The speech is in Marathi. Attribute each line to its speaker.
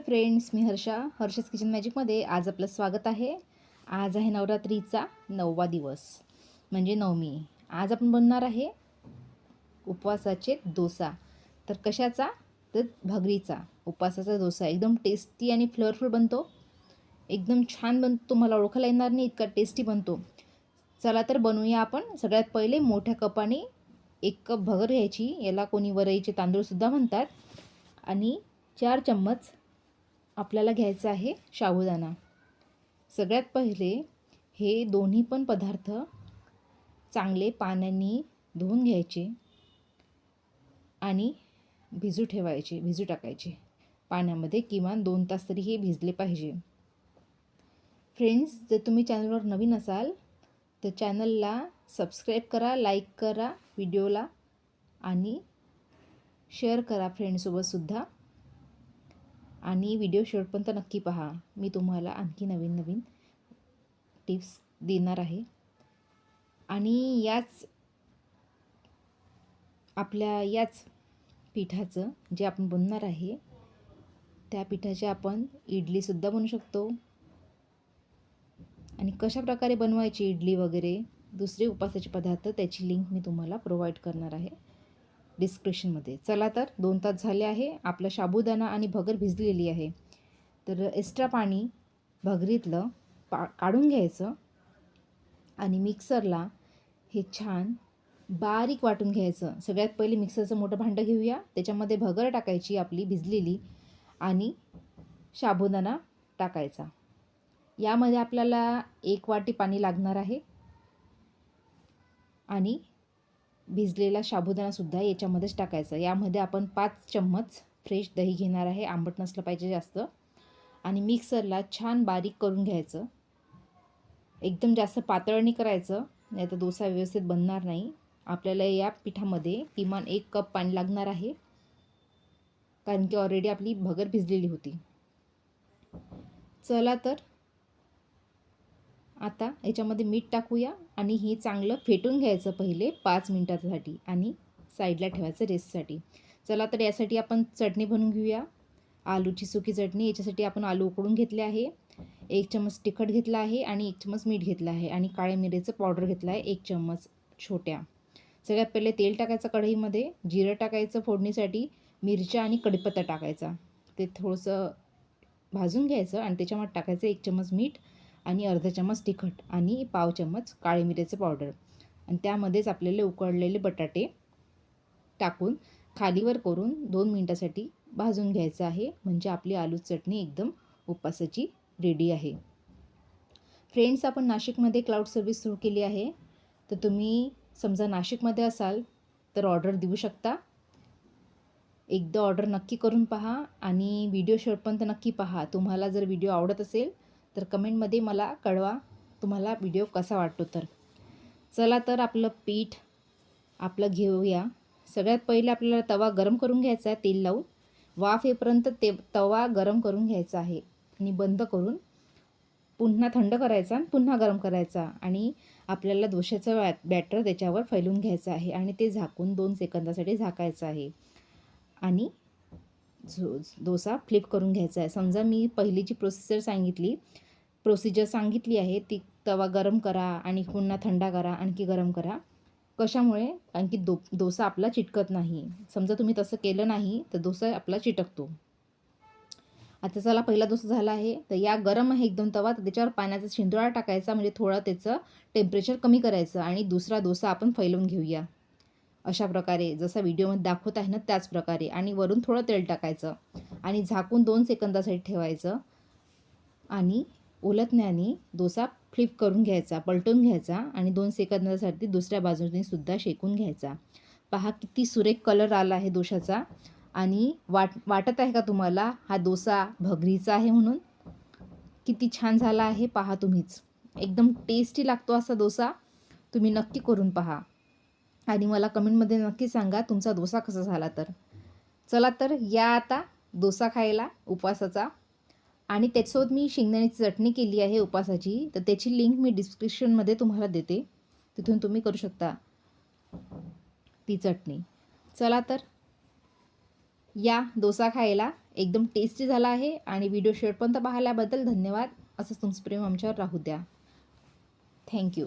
Speaker 1: हॅलो फ्रेंड्स मी हर्षा हर्षस किचन मॅजिकमध्ये आज आपलं स्वागत आहे. आज आहे नवरात्रीचा नववा दिवस म्हणजे नवमी. आज आपण बनणार आहे उपवासाचे डोसा. तर कशाचा? तर भगरीचा उपवासाचा डोसा. एकदम टेस्टी आणि फ्लेवरफुल बनतो. एकदम छान बनतो. तुम्हाला ओळखायला येणार नाही इतका टेस्टी बनतो. चला तर बनवूया आपण. सगळ्यात पहिले मोठ्या कपाने एक कप भगर घ्यायची. याला कोणी वरईचे तांदूळसुद्धा म्हणतात. आणि चार चम्मच आपल्याला घ्यायचं आहे साबुदाणा. सगळ्यात पहिले हे दोन्ही पण पदार्थ चांगले पाण्याने धुवून घ्यायचे आणि भिजू ठेवायचे भिजू टाकायचे. पाण्यामध्ये किमान दोन तास तरी हे भिजले पाहिजे. फ्रेंड्स जर तुम्ही चॅनलवर नवीन असाल तर चॅनलला सबस्क्राईब करा लाईक करा व्हिडिओला आणि शेअर करा फ्रेंडसोबतसुद्धा आणि व्हिडिओ शेवटपर्यंत नक्की पहा. मी तुम्हाला आणखी नवीन नवीन टिप्स देणार आहे. आणि याच आपल्या याच पिठाचं जे आपण बनणार आहे त्या पिठाचे आपण इडलीसुद्धा बनवू शकतो. आणि कशा प्रकारे बनवायची इडली वगैरे दुसरे उपासाचे पदार्थ त्याची लिंक मी तुम्हाला प्रोव्हाइड करणार आहे. डिस्क्रिप्शनमध्ये. चला तर दोन तास झाले आहे आपलं साबुदाणा आणि भगर भिजलेली आहे. तर एक्स्ट्रा पाणी भगरीतलं पा काढून घ्यायचं आणि मिक्सरला हे छान बारीक वाटून घ्यायचं. सगळ्यात पहिले मिक्सरचं मोठं भांडं घेऊया. त्याच्यामध्ये भगर टाकायची आपली भिजलेली आणि साबुदाणा टाकायचा. यामध्ये आपल्याला एक वाटी पाणी लागणार आहे. आणि भिजलेला साबुदाणासुद्धा याच्यामध्येच टाकायचा. यामध्ये आपण पाच चम्मच फ्रेश दही घेणार आहे. आंबट नसलं पाहिजे जास्त. आणि मिक्सरला छान बारीक करून घ्यायचं. एकदम जास्त पातळ नाही करायचं. नाही तर डोसा व्यवस्थित बनणार नाही. आपल्याला या पिठामध्ये किमान एक कप पाणी लागणार आहे. कारण की ऑलरेडी आपली भगर भिजलेली होती. चला तर आता याच्यामध्ये मीठ टाकूया आणि हे चांगलं फेटून घ्यायचं पहिले पाच मिनटासाठी आणि साईडला ठेवायचं रेस्टसाठी. चला तर यासाठी आपण चटणी बनवून घेऊया. आलूची सुकी चटणी याच्यासाठी आपण आलू उकडून घेतले आहे. एक चम्मच तिखट घेतला आहे आणि एक चम्मच मीठ घेतलं आहे आणि काळ्या मिरेचं पावडर घेतलं आहे एक चम्मच छोट्या. सगळ्यात पहिले तेल टाकायचं कढईमध्ये जिरं टाकायचं फोडणीसाठी मिरच्या आणि कडीपत्ता टाकायचा. ते थोडंसं भाजून घ्यायचं आणि त्याच्यामध्ये टाकायचं एक चम्मच मीठ. आणि अर्धा चम्मच तिखट आणि पाव चम्मच काळी मिऱ्याचं पावडर. आणि त्यामध्येच आपल्याला उकडलेले बटाटे टाकून खालीवर करून दोन मिनटासाठी भाजून घ्यायचं आहे. म्हणजे आपली आलू चटणी एकदम उपासाची रेडी आहे. फ्रेंड्स आपण नाशिकमध्ये क्लाउड सर्व्हिस सुरू केली आहे. तर तुम्ही समजा नाशिकमध्ये असाल तर ऑर्डर देऊ शकता. एकदा ऑर्डर नक्की करून पहा आणि व्हिडिओ शेवटपर्यंत नक्की पहा. तुम्हाला जर व्हिडिओ आवडत असेल तर कमेंटमध्ये मला कळवा तुम्हाला व्हिडिओ कसा वाटतो तर. चला तर आपलं पीठ आपलं घेऊया. सगळ्यात पहिले आपल्याला तवा गरम करून घ्यायचा आहे तेल लावून. वाफ येपर्यंत ते तवा गरम करून घ्यायचा आहे आणि बंद करून पुन्हा थंड करायचा आणि पुन्हा गरम करायचा आणि आपल्याला दोशाचं बॅ बॅटर त्याच्यावर फैलून घ्यायचं आहे आणि ते झाकून दोन सेकंदासाठी झाकायचं आहे. आणि झो डोसा फ्लिप करून घ्यायचा आहे. समजा मी पहिली जी प्रोसिजर सांगितली प्रोसिजर सांगितली आहे ती तवा गरम करा आणि पुन्हा थंडा करा आणखी गरम करा. कशामुळे? आणखी दो डोसा आपला चिटकत नाही. समजा तुम्ही तसं केलं नाही तर डोसा आपला चिटकतो. आता चला पहिला डोसा झाला आहे. तर या गरम आहे एकदम तवा तर त्याच्यावर पाण्याचा शिंदोळा टाकायचा म्हणजे थोडं त्याचं टेम्परेचर कमी करायचं आणि दुसरा डोसा आपण फैलवून घेऊया. अशा प्रकारे जसा व्हिडिओमध्ये दाखवत आहे ना त्याच प्रकारे. आणि वरून थोडं तेल टाकायचं. आणि झाकून दोन सेकंदासाठी ठेवायचं. आणि ओलतण्याने डोसा फ्लिप करून घ्यायचा पलटून घ्यायचा आणि दोन सेकंदासाठी दुसऱ्या बाजूने सुद्धा शेकून घ्यायचा. पहा किती सुरेख कलर आला आहे दोशाचा आणि वाट वाटत आहे का तुम्हाला? हा डोसा भगरीचा आहे म्हणून. किती छान झाला आहे पहा तुम्हीच. एकदम टेस्टी लागतो असा डोसा. तुम्ही नक्की करून पहा. आणि मला कमेंटमध्ये नक्की सांगा तुमचा डोसा कसा झाला तर. चला तर या आता डोसा खायला उपवासाचा. आणि त्याच्यासोबत मी शेंगदाण्याची चटणी केली आहे उपवासाची. तर त्याची लिंक मी डिस्क्रिप्शनमध्ये तुम्हाला देते. तिथून तुम्ही करू शकता ती चटणी. चला तर या डोसा खायला. एकदम टेस्टी झाला आहे आणि व्हिडिओ शेवटपर्यंत पाहिल्याबद्दल धन्यवाद. असंच तुमचं प्रेम आमच्यावर राहू द्या. थँक्यू